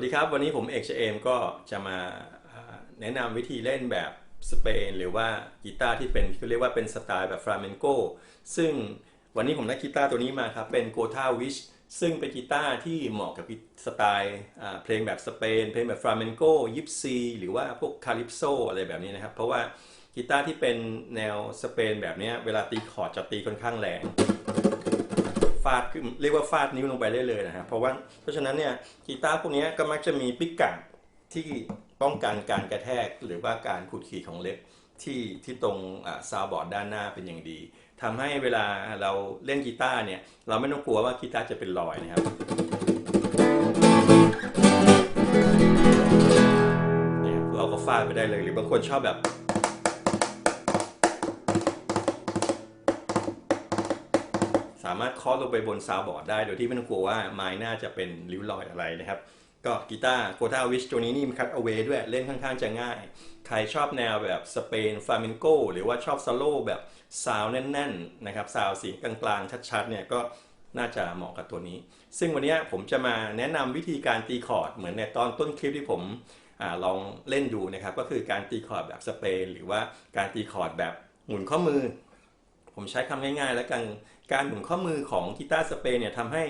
สวัสดีครับ วันนี้ผมเอกชเอมก็จะมาแนะนำวิธีเล่นแบบสเปนหรือว่ากีตาร์ที่เป็นเขาเรียกว่าเป็นสไตล์แบบฟลาเมนโกซึ่งวันนี้ผมได้กีตาร์ตัวนี้มาครับ เป็นโกทาวิชซึ่งเป็นกีตาร์ที่เหมาะกับสไตล์เพลงแบบสเปน เพลงแบบฟลาเมนโกยิปซีหรือว่าพวกคาลิปโซอะไรแบบนี้นะครับ เพราะว่ากีตาร์ที่เป็นแนวสเปนแบบนี้เวลาตีคอร์ดจะตีค่อนข้างแรงาดขึ้นเรียกว่าฟาดนิ้วลงไปได้เลยนะครับเพราะว่าเพราะฉะนั้นเนี่ยกีตาร์พวกนี้ก็มักจะมีปิกกัดที่ป้องกันการกระแทกหรือว่าการขูดขีดของเล็บที่ที่ตรงซาวบอร์ดด้านหน้าเป็นอย่างดีทำให้เวลาเราเล่นกีตาร์เนี่ยเราไม่ต้องกลัวว่ากีตาร์จะเป็นรอยนะครับเนี่ยเราก็ฟาดไปได้เลยหรือบางคนชอบแบบามารถเคาะลงไปบนซาวบอร์ดได้ โดยที่ไม่ต้องกลัวว่าไม้น่าจะเป็นริ้วรอยอะไรนะครับ ก็กีตาร์โกทาวิชตัวนี้นี่มีคัตเอาไว้ด้วยเล่นค่อนข้างจะง่าย ใครชอบแนวแบบสเปนฟลาเมนโกหรือว่าชอบซโลแบบซาวแน่นๆนะครับซาวเสียงกลางๆชัดๆเนี่ยก็น่าจะเหมาะกับตัวนี้ ซึ่งวันนี้ผมจะมาแนะนำวิธีการตีคอร์ดเหมือนในตอนต้นคลิปที่ผมอลองเล่นดูนะครับ ก็คือการตีคอร์ดแบบสเปน หรือว่าการตีคอร์ดแบบหมุนข้อมือ ผมใช้คำง่ายๆ แล้วกัน การหมุนข้อมือของกีตาร์สเปนเนี่ยทำให้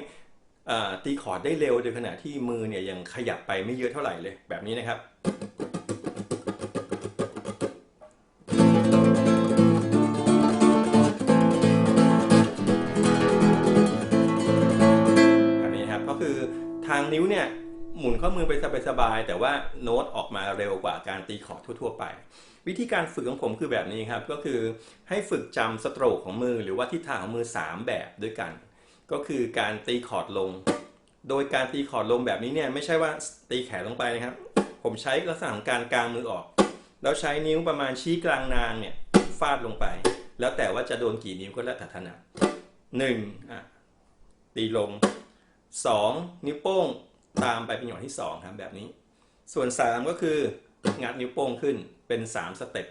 ตีคอร์ดได้เร็วโดยขณะที่มือเนี่ยยังขยับไปไม่เยอะเท่าไหร่เลยแบบนี้นะครับ ข้อมือไปสบายๆแต่ว่าโน้ตออกมาเร็วกว่าการตีคอร์ดทั่ว ๆ ไป วิธีการฝึกของผมคือแบบนี้ครับก็คือให้ฝึกจำสโตรกของมือหรือว่าทิศทางของมือ 3 แบบด้วยกัน ก็คือการตีคอร์ดลง โดยการตีคอร์ดลงแบบนี้เนี่ยไม่ใช่ว่าตีแขนลงไปนะครับ ผมใช้ลักษณะของการกางมือออก แล้วใช้นิ้วประมาณชี้กลางนางเนี่ยฟาดลงไป แล้วแต่ว่าจะโดนกี่นิ้วก็แล้วแต่ถนัดหนึ่งอะตีลง 2 นิ้วโป้ง ตามไปเป็นหย่อนที่2ครับแบบนี้ ส่วน 3 ก็คืองัดนิ้วโป้งขึ้นเป็น 3 สเต็ป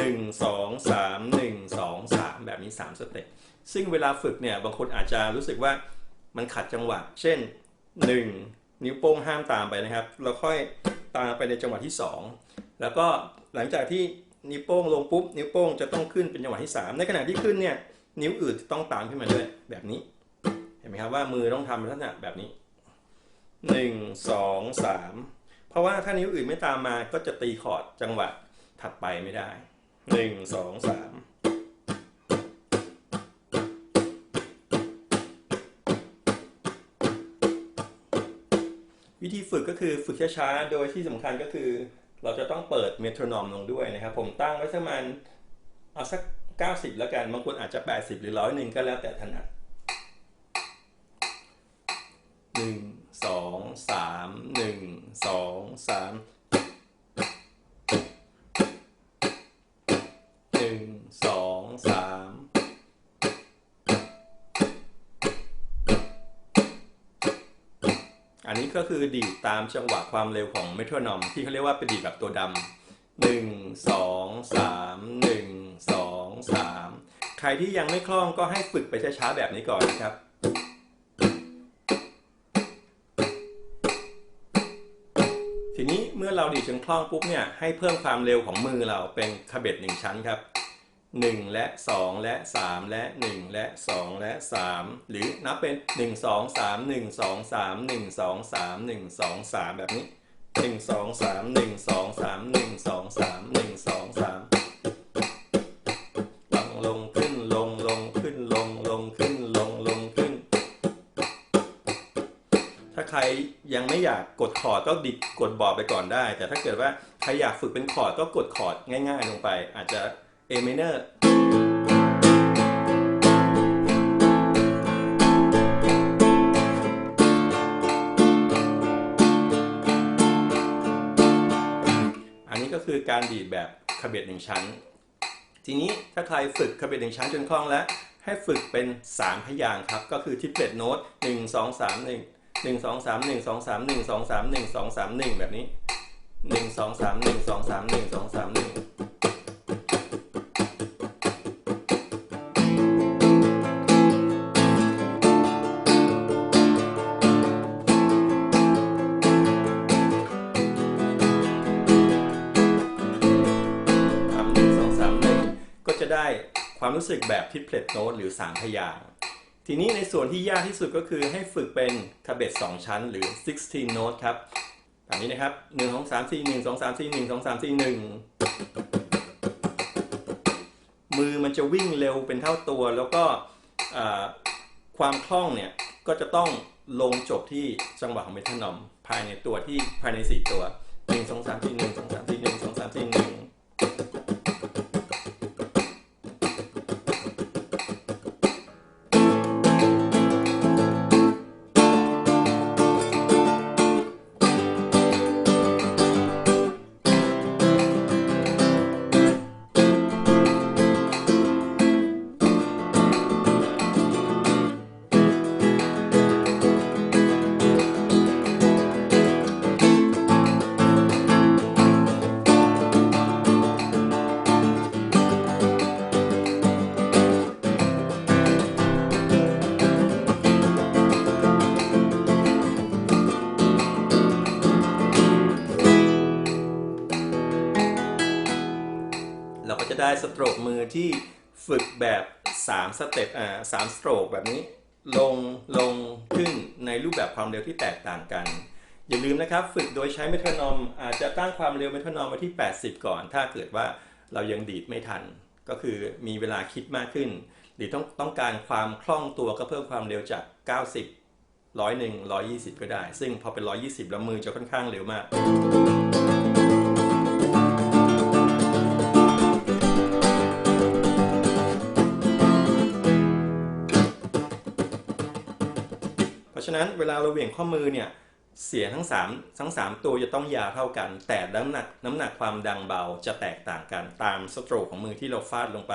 1 2 3 1 2 3 แบบนี้ 3 สเต็ปซึ่งเวลาฝึกเนี่ยบางคนอาจจะรู้สึกว่ามันขัดจังหวะ เช่น 1 นิ้วโป้งห้ามตามไปนะครับ แล้วค่อยตามไปในจังหวะที่ 2 แล้วก็หลังจากที่นิ้วโป้งลงปุ๊บนิ้วโป้งจะต้องขึ้นเป็นจังหวะที่ 3 ในขณะที่ขึ้นเนี่ยนิ้วอื่นต้องตามขึ้นมาด้วยแบบนี้ เห็นไหมครับว่ามือต้องทำลักษณะแบบนี้ หนึ่งสองสามเพราะว่าถ้านิ้วอื่นไม่ตามมาก็จะตีคอร์ดจังหวะถัดไปไม่ได้หนึ่งสองสามวิธีฝึกก็คือฝึกช้าๆ โดยที่สำคัญก็คือ เราจะต้องเปิดเมโทรนอมลงด้วยนะครับ ผมตั้งไว้สักมาณเอาสัก 90 แล้วกัน บางคนอาจจะ 80 หรือร้อยหนึ่งก็แล้วแต่ถนัด หนึ่ง สองสามหนึ่งสองสามหนึ่งสองสามอันนี้ก็คือดีดตามจังหวะความเร็วของเมโทรนอมที่เขาเรียกว่าเป็นดีดแบบตัวดำหนึ่งสองสามหนึ่งสองสามใครที่ยังไม่คล่องก็ให้ฝึกไปช้าๆแบบนี้ก่อนนะครับ อเราดีดชิงคล่องปุ๊บเนี่ยให้เพิ่มความเร็วของมือเราเป็นขบเบ็ดหนึ่งชั้นครับ 1 และ 2 และ 3 และ 1 และ 2 และ 3 หรือนับเป็น 1 2 3 1 2 3 1 2 3 1 2 3 แบบนี้ 1 2 3 1 2 3 1 2 3 1 2 3 ใครยังไม่อยากกดคอร์ดก็ดิดกดบอร์ดไปก่อนได้ แต่ถ้าเกิดว่าใครอยากฝึกเป็นคอร์ดก็กดคอร์ดง่ายๆ ลงไป อาจจะ A minor อันนี้ก็คือการดีดแบบคาเบียดหนึ่งชั้น ทีนี้ถ้าใครฝึกคาเบียดหนึ่งชั้นจนคล่องแล้วให้ฝึกเป็น 3 พยางค์ครับ ก็คือทิปเปิลโน้ต1 2 3 1 หนึ่งสองสามหนึ่งสองสามหนึ่งสองสามหนึ่งสองสามหนึ่งแบบนี้หนึ่งสองสามหนึ่งสองสามหนึ่งสองสามหนึ่งทำหนึ่งสองสามหนึ่งก็จะได้ความรู้สึกแบบที่เพลทโน้ตหรือสามพยาง ทีนี้ในส่วนที่ยากที่สุดก็คือให้ฝึกเป็นคาเบต2ชั้นหรือ 16โน้ตครับแบบนี้นะครับ 1 2 3 4 1 2 3 4 1 2 3 4 1 มือมันจะวิ่งเร็วเป็นเท่าตัว แล้วก็ความคล่องเนี่ย ก็จะต้องลงจบที่จังหวะของเมทานอม ภายในตัวที่ภายใน 4 ตัว 1 2 3 4 1 2 3 4 1 2 3 4 1าก็จะได้สโตรกมือที่ฝึกแบบ 3 สเต็ปอ่าสามสโตรกแบบนี้ ลงลงขึ้นในรูปแบบความเร็วที่แตกต่างกัน อย่าลืมนะครับฝึกโดยใช้เมทรนอมอาจจะตั้งความเร็วเมทรนอมไว้ที่ 80 ก่อน ถ้าเกิดว่าเรายังดีดไม่ทัน ก็คือมีเวลาคิดมากขึ้น หรือต้องต้องการความคล่องตัวก็เพิ่มความเร็วจาก 90ร้อยหนึ่งร้อยยี่สิบก็ได้ ซึ่งพอเป็น120แล้วมือจะค่อนข้างเร็วมาก ราะฉะนั้นเวลาเราเหวี่ยงข้อมือเนี่ยเสียงทั้ง3ทั้ง 3 ตัวจะต้องยาวเท่ากัน แต่น้ำหนักน้ำหนักความดังเบาจะแตกต่างกันตามสโตรกของมือที่เราฟาดลงไป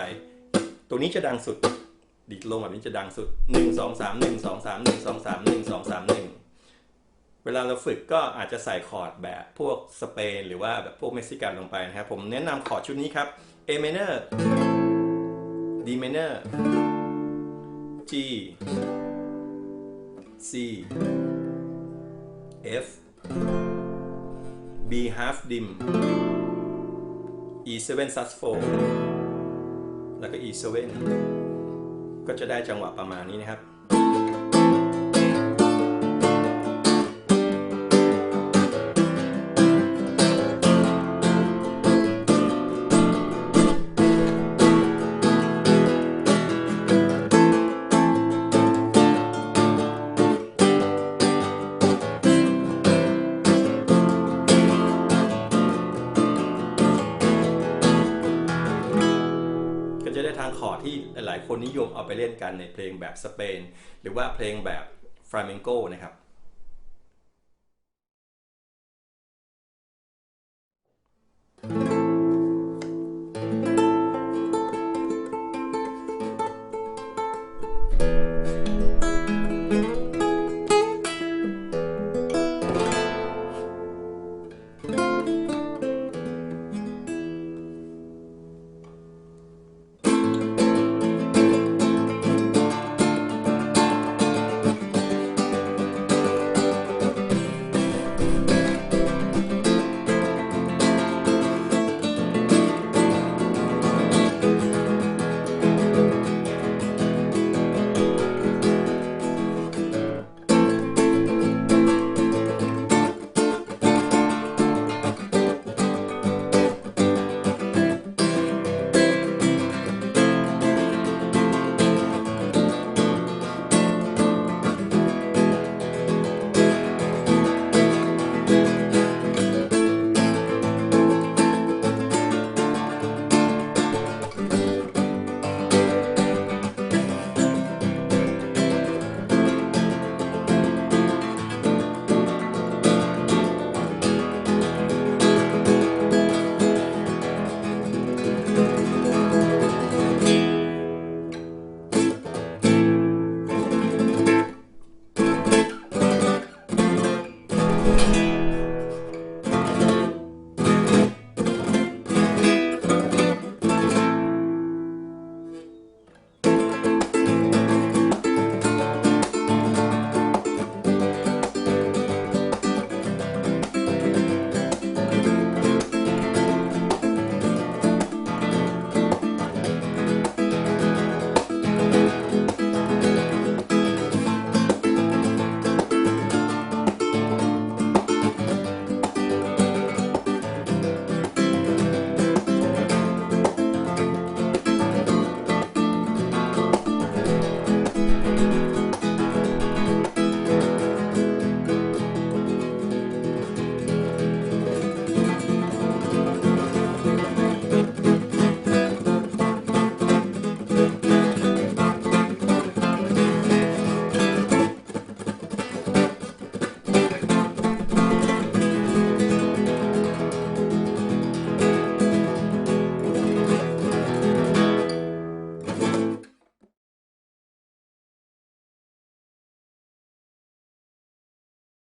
ตัวนี้จะดังสุดดิดลงแบบนี้จะดังสุด 1 2 3 1 2 3 1 2 3 1 2 3 1 เวลาเราฝึกก็อาจจะใส่คอร์ดแบบพวกสเปนหรือว่าแบบพวกเม็กซิกันลงไปนะครับ ผมแนะนำคอร์ดชุดนี้ครับ A minor D minor G C F B half dim E7 sus 4แล้วก็ E7 ก็จะได้จังหวะประมาณนี้นะครับ เล่นกันในเพลงแบบสเปน หรือว่าเพลงแบบฟลาเมนโกนะครับ